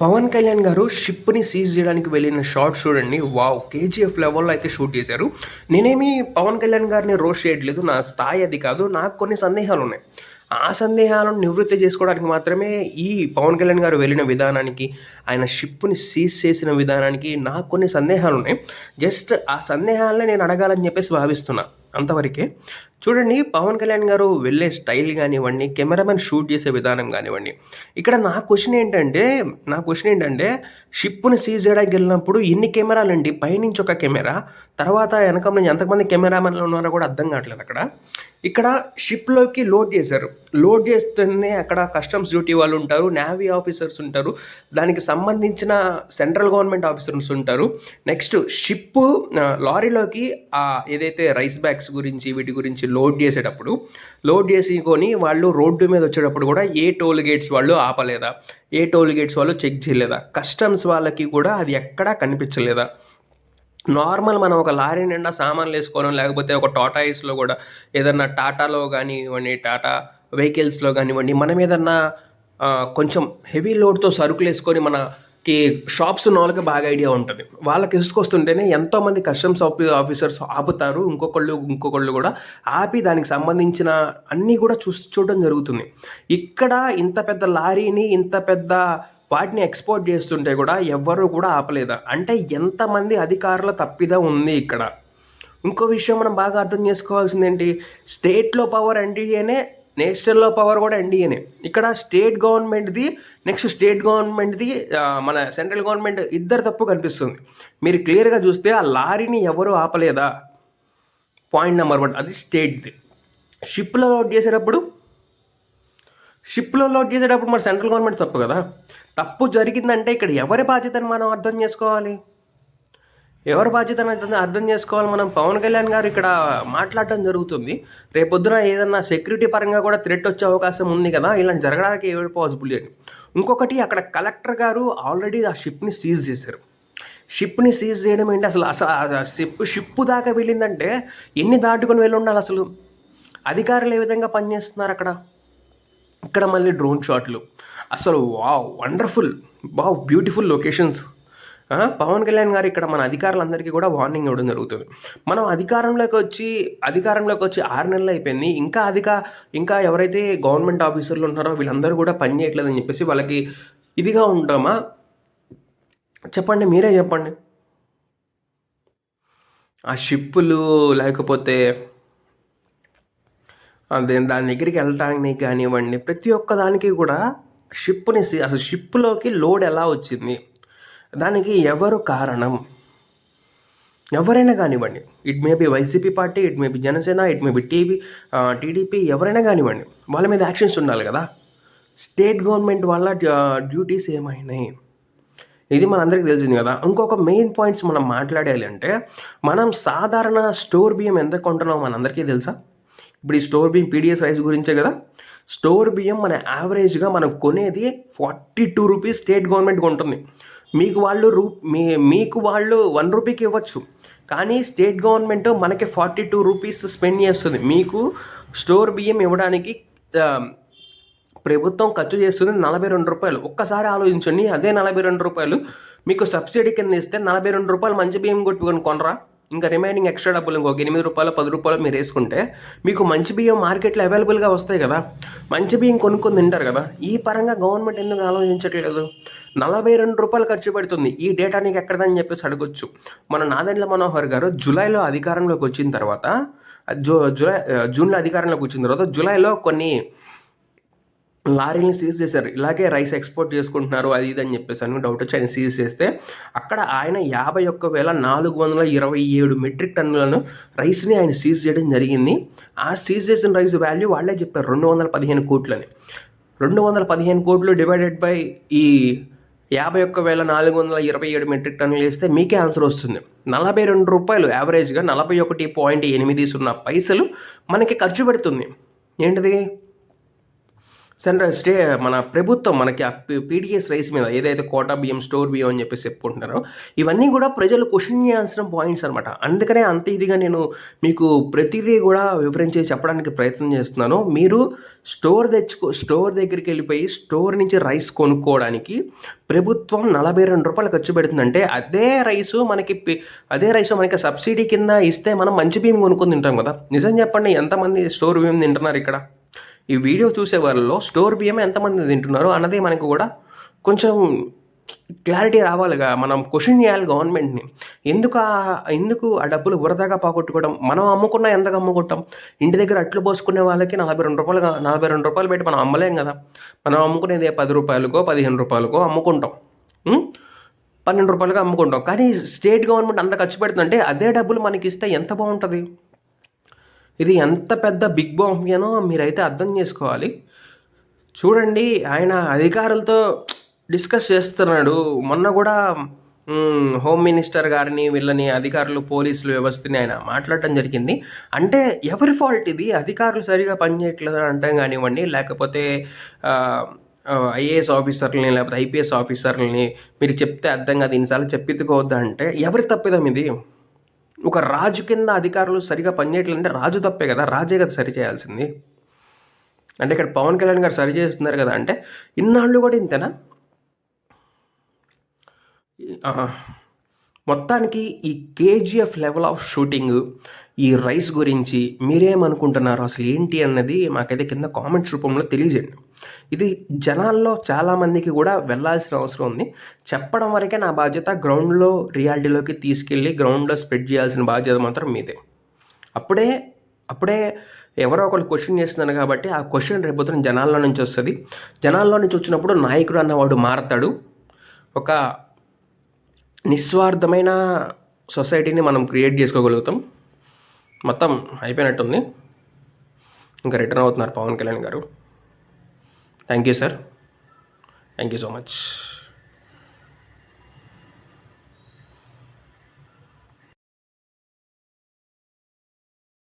పవన్ కళ్యాణ్ గారు షిప్ని సీజ్ చేయడానికి వెళ్ళిన షార్ట్ చూడండి. వావ్ కేజీఎఫ్ లెవెల్లో అయితే షూట్ చేశారు. నేనేమి పవన్ కళ్యాణ్ గారిని రోస్ట్ చేయట్లేదు. నా స్థాయి అది కాదు. నాకు కొన్ని సందేహాలు ఉన్నాయి. ఆ సందేహాలను నివృత్తి చేసుకోవడానికి మాత్రమే ఈ పవన్ కళ్యాణ్ గారు వెళ్ళిన విధానానికి ఆయన షిప్ని సీజ్ చేసిన విధానానికి నాకు కొన్ని సందేహాలు ఉన్నాయి. జస్ట్ ఆ సందేహాలనే నేను అడగాలని చెప్పేసి భావిస్తున్నా. అంతవరకే చూడండి పవన్ కళ్యాణ్ గారు వెళ్ళే స్టైల్ కానివ్వండి కెమెరామెన్ షూట్ చేసే విధానం కానివ్వండి. ఇక్కడ నా క్వశ్చన్ ఏంటంటే నా క్వశ్చన్ ఏంటంటే షిప్ను సీజ్ చేయడానికి వెళ్ళినప్పుడు ఎన్ని కెమెరాలు అండి పైనుంచి ఒక కెమెరా తర్వాత వెనక నుంచి ఎంతమంది కెమెరామెన్లు ఉన్నారో కూడా అర్థం కావట్లేదు అక్కడ. ఇక్కడ షిప్లోకి లోడ్ చేశారు. లోడ్ చేస్తేనే అక్కడ కస్టమ్స్ డ్యూటీ వాళ్ళు ఉంటారు నేవీ ఆఫీసర్స్ ఉంటారు దానికి సంబంధించిన సెంట్రల్ గవర్నమెంట్ ఆఫీసర్స్ ఉంటారు. నెక్స్ట్ షిప్ లారీలోకి ఏదైతే రైస్ బ్యాగ్స్ గురించి వీటి గురించి లోడ్ చేసేటప్పుడు లోడ్ చేసుకొని వాళ్ళు రోడ్డు మీద వచ్చేటప్పుడు కూడా ఏ టోల్ గేట్స్ వాళ్ళు ఆపలేదా? ఏ టోల్ గేట్స్ వాళ్ళు చెక్ చేయలేదా? కస్టమ్స్ వాళ్ళకి కూడా అది ఎక్కడా కనిపించలేదా? నార్మల్ మనం ఒక లారీ నిండా సామాన్లు వేసుకోవడం లేకపోతే ఒక టాటాయిస్లో కూడా ఏదన్నా టాటాలో కానివ్వండి టాటా వెహికల్స్లో కానివ్వండి మనం ఏదన్నా కొంచెం హెవీ లోడ్తో సరుకులు వేసుకొని మన కి షాప్స్ ఉన్న వాళ్ళకి బాగా ఐడియా ఉంటుంది. వాళ్ళకి ఇసుకొస్తుంటేనే ఎంతోమంది కస్టమ్స్ ఆఫీ ఆఫీసర్స్ ఆపుతారు. ఇంకొకళ్ళు ఇంకొకళ్ళు కూడా ఆపి దానికి సంబంధించిన అన్నీ కూడా చూ చూడడం జరుగుతుంది. ఇక్కడ ఇంత పెద్ద లారీని ఇంత పెద్ద వాటిని ఎక్స్పోర్ట్ చేస్తుంటే కూడా ఎవ్వరూ కూడా ఆపలేదా. అంటే ఎంతమంది అధికారుల తప్పిదా ఉంది ఇక్కడ. ఇంకో విషయం మనం బాగా అర్థం చేసుకోవాల్సింది ఏంటి స్టేట్లో పవర్ ఎన్డీఏనే నేషనల్లో పవర్ కూడా ఎన్డీఏనే ఇక్కడ స్టేట్ గవర్నమెంట్ది నెక్స్ట్ స్టేట్ గవర్నమెంట్ది మన సెంట్రల్ గవర్నమెంట్ ఇద్దరు తప్పు కనిపిస్తుంది. మీరు క్లియర్గా చూస్తే ఆ లారీని ఎవరు ఆపలేదా? పాయింట్ నెంబర్ వన్ అది స్టేట్ది షిప్లో లోడ్ చేసేటప్పుడు షిప్లో లోడ్ చేసేటప్పుడు మరి సెంట్రల్ గవర్నమెంట్ తప్పు కదా? తప్పు జరిగిందంటే ఇక్కడ ఎవరి బాధ్యతను మనం అర్థం చేసుకోవాలి? ఎవరి బాధ్యతను అర్థం అర్థం చేసుకోవాలి. మనం పవన్ కళ్యాణ్ గారు ఇక్కడ మాట్లాడటం జరుగుతుంది. రేపొద్దున ఏదన్నా సెక్యూరిటీ పరంగా కూడా థ్రెట్ వచ్చే అవకాశం ఉంది కదా ఇలాంటి జరగడానికి ఏ పాసిబుల్ అని ఇంకొకటి అక్కడ కలెక్టర్ గారు ఆల్రెడీ ఆ షిప్ని సీజ్ చేశారు. షిప్ని సీజ్ చేయడం ఏంటి? అసలు అసలు షిప్ షిప్ దాకా వెళ్ళిందంటే ఎన్ని దాటుకొని వెళ్ళి ఉండాలి అసలు? అధికారులు ఏ విధంగా పనిచేస్తున్నారు అక్కడ? ఇక్కడ మళ్ళీ డ్రోన్ షాట్లు అసలు wow wonderful wow beautiful locations Pawan Kalyan garu ఇక్కడ మన అధికారులందరికీ కూడా వార్నింగ్ ఇవ్వడం జరుగుతుంది. మనం అధికారంలోకి వచ్చి అధికారంలోకి వచ్చి ఆరు నెలలు అయిపోయింది. ఇంకా అధిక ఇంకా ఎవరైతే గవర్నమెంట్ ఆఫీసర్లు ఉన్నారో వీళ్ళందరూ కూడా పని చేయట్లేదని చెప్పేసి వాళ్ళకి ఇదిగా ఉంటామా చెప్పండి మీరే చెప్పండి. ఆ షిప్పులు లేకపోతే అదే దాని దగ్గరికి వెళ్ళటానికి కానివ్వండి ప్రతి ఒక్క దానికి కూడా షిప్ని అసలు షిప్లోకి లోడ్ ఎలా వచ్చింది? దానికి ఎవరు కారణం? ఎవరైనా కానివ్వండి. It may be YCP party it may be Janasena it may be TV TDP ఎవరైనా కానివ్వండి. వాళ్ళ మీద యాక్షన్స్ ఉండాలి కదా. స్టేట్ గవర్నమెంట్ వాళ్ళ డ్యూటీస్ ఏమైనాయి? ఇది మనందరికీ తెలిసింది కదా. ఇంకొక మెయిన్ పాయింట్స్ మనం మాట్లాడాలి అంటే మనం సాధారణ స్టోర్ బియ్యం ఎంత కొంటున్నాం మనందరికీ తెలుసా? ఇప్పుడు ఈ స్టోర్ బియ్యం పీడిఎస్ రైస్ గురించే కదా. స్టోర్ బియ్యం మన యావరేజ్గా మనం కొనేది forty two rupees state government కొంటుంది మీకు వాళ్ళు రూ మీ మీకు వాళ్ళు వన్ రూపీకి ఇవ్వచ్చు. కానీ స్టేట్ గవర్నమెంట్ మనకి ఫార్టీ టూ రూపీస్ స్పెండ్ చేస్తుంది. మీకు స్టోర్ బియ్యం ఇవ్వడానికి ప్రభుత్వం ఖర్చు చేస్తుంది నలభై రెండు రూపాయలు. ఒక్కసారి ఆలోచించండి అదే నలభై రెండు రూపాయలు మీకు సబ్సిడీ కింద ఇస్తే నలభై రెండు రూపాయలు మంచి బియ్యం కొట్టుకొని కొనరా. ఇంకా రిమైనింగ్ ఎక్స్ట్రా డబ్బులు ఇంకొక ఎనిమిది రూపాయలు పది రూపాయలు మీరు వేసుకుంటే మీకు మంచి బియ్యం మార్కెట్లో అవైలబుల్గా వస్తాయి కదా. మంచి బియ్యం కొనుక్కొని తింటారు కదా. ఈ పరంగా గవర్నమెంట్ ఎందుకు ఆలోచించట్లేదు? నలభై రెండు రూపాయలు ఖర్చు పెడుతుంది. ఈ డేటా నీకు ఎక్కడదని చెప్పేసి అడగొచ్చు. మన నాదెండ్ల మనోహర్ గారు జూలైలో అధికారంలోకి వచ్చిన తర్వాత జూ జూలై జూన్లో అధికారంలోకి వచ్చిన తర్వాత జూలైలో కొన్ని లారీని సీజ్ చేశారు. ఇలాగే రైస్ ఎక్స్పోర్ట్ చేసుకుంటున్నారు అది ఇది అని చెప్పేసి అని డౌట్ వచ్చి ఆయన సీజ్ చేస్తే అక్కడ ఆయన యాభై ఒక్క వేల నాలుగు వందల ఇరవై ఏడు మెట్రిక్ టన్నులను రైస్ని ఆయన సీజ్ చేయడం జరిగింది. ఆ సీజ్ చేసిన రైస్ వాల్యూ వాళ్ళే చెప్పారు రెండు వందల పదిహేను కోట్లని. రెండు వందల పదిహేను కోట్లు డివైడెడ్ బై ఈ యాభై ఒక్క వేల నాలుగు వందల ఇరవై ఏడు మెట్రిక్ టన్నులు వేస్తే మీకే ఆన్సర్ వస్తుంది. నలభై రెండు రూపాయలు యావరేజ్గా నలభై ఒకటి పాయింట్ ఎనిమిది సున్నా పైసలు మనకి ఖర్చు పెడుతుంది. ఏంటిది? సెంట్రల్ స్టే మన ప్రభుత్వం మనకి ఆ పీడిఎస్ రైస్ మీద ఏదైతే కోటా బియ్యం స్టోర్ బియ్యం అని చెప్పేసి చెప్పుకుంటున్నారో ఇవన్నీ కూడా ప్రజలు క్వశ్చన్ చేయాల్సిన పాయింట్స్ అనమాట అందుకనే అంత ఇదిగా నేను మీకు ప్రతిదీ కూడా వివరించి చెప్పడానికి ప్రయత్నం చేస్తున్నాను. మీరు స్టోర్ తెచ్చుకో స్టోర్ దగ్గరికి వెళ్ళిపోయి స్టోర్ నుంచి రైస్ కొనుక్కోవడానికి ప్రభుత్వం నలభై రెండు రూపాయలు ఖర్చు పెడుతుందంటే అదే రైసు మనకి అదే రైస్ మనకి సబ్సిడీ కింద ఇస్తే మనం మంచి బియ్యం కొనుక్కొని తింటాం కదా. నిజం చెప్పండి ఎంతమంది స్టోర్ బియ్యం తింటున్నారు ఇక్కడ? ఈ వీడియో చూసే వాళ్ళలో స్టోర్ బియ్యం ఎంతమంది తింటున్నారు అన్నది మనకు కూడా కొంచెం క్లారిటీ రావాలిగా. మనం క్వశ్చన్ చేయాలి గవర్నమెంట్ని. ఎందుకు ఆ- ఎందుకు ఆ డబ్బులు వృధాగా పోగొట్టుకోవడం? మనం అమ్ముకున్నా ఎంతగా అమ్ముకుంటాం? ఇంటి దగ్గర అట్లు పోసుకునే వాళ్ళకి నలభై రెండు రూపాయలు నలభై రెండు రూపాయలు పెట్టి మనం అమ్మలేం కదా. మనం అమ్ముకునేది పది రూపాయలకో పదిహేను రూపాయలకో అమ్ముకుంటాం. పన్నెండు రూపాయలుగా అమ్ముకుంటాం. కానీ స్టేట్ గవర్నమెంట్ అంత ఖర్చు పెడుతుందంటే అదే డబ్బులు మనకి ఇస్తే ఎంత బాగుంటుంది? ఇది ఎంత పెద్ద బిగ్ బాంబియానో మీరైతే అర్థం చేసుకోవాలి. చూడండి ఆయన అధికారులతో డిస్కస్ చేస్తున్నాడు. మొన్న కూడా హోమ్ మినిస్టర్ గారిని వీళ్ళని అధికారులు పోలీసులు వ్యవస్థని ఆయన మాట్లాడటం జరిగింది. అంటే ఎవరి ఫాల్ట్ ఇది? అధికారులు సరిగా పనిచేయట్లేదు అని అంటాం కానివ్వండి లేకపోతే ఐఏఎస్ ఆఫీసర్లని లేకపోతే ఐపీఎస్ ఆఫీసర్లని మీరు చెప్తే అర్థం కాదు ఇన్నిసార్లు చెప్పిద్దుకోవద్దా అంటే ఎవరి తప్పిదం ఇది? ఒక రాజు కింద అధికారులు సరిగా పనిచేయట్లేదు అంటే రాజు తప్పే కదా రాజే కదా సరి చేయాల్సింది. అంటే ఇక్కడ పవన్ కళ్యాణ్ గారు సరి చేస్తున్నారు కదా అంటే ఇన్నాళ్ళు కూడా ఇంతేనా? మొత్తానికి ఈ కేజీఎఫ్ లెవెల్ ఆఫ్ షూటింగ్ ఈ రైస్ గురించి మీరేమనుకుంటున్నారు? అసలు ఏంటి అన్నది మాకైతే కింద కామెంట్స్ రూపంలో తెలియజేయండి. ఇది జనాల్లో చాలామందికి కూడా వెళ్ళాల్సిన అవసరం ఉంది. చెప్పడం వరకే నా బాధ్యత గ్రౌండ్లో రియాలిటీలోకి తీసుకెళ్ళి గ్రౌండ్లో స్ప్రెడ్ చేయాల్సిన బాధ్యత మాత్రం మీదే. అప్పుడే అప్పుడే ఎవరో ఒకరు క్వశ్చన్ చేస్తున్నారు కాబట్టి ఆ క్వశ్చన్ రేపొద్దున జనాల్లో నుంచి వస్తుంది. జనాల్లో నుంచి వచ్చినప్పుడు నాయకుడు అన్నవాడు మారతాడు. ఒక నిస్వార్థమైన సొసైటీని మనం క్రియేట్ చేసుకోగలుగుతాం. మొత్తం అయిపోయినట్టుంది. ఇంకా రిటర్న్ అవుతున్నారు Pawan Kalyan garu. Thank you sir. Thank you so much.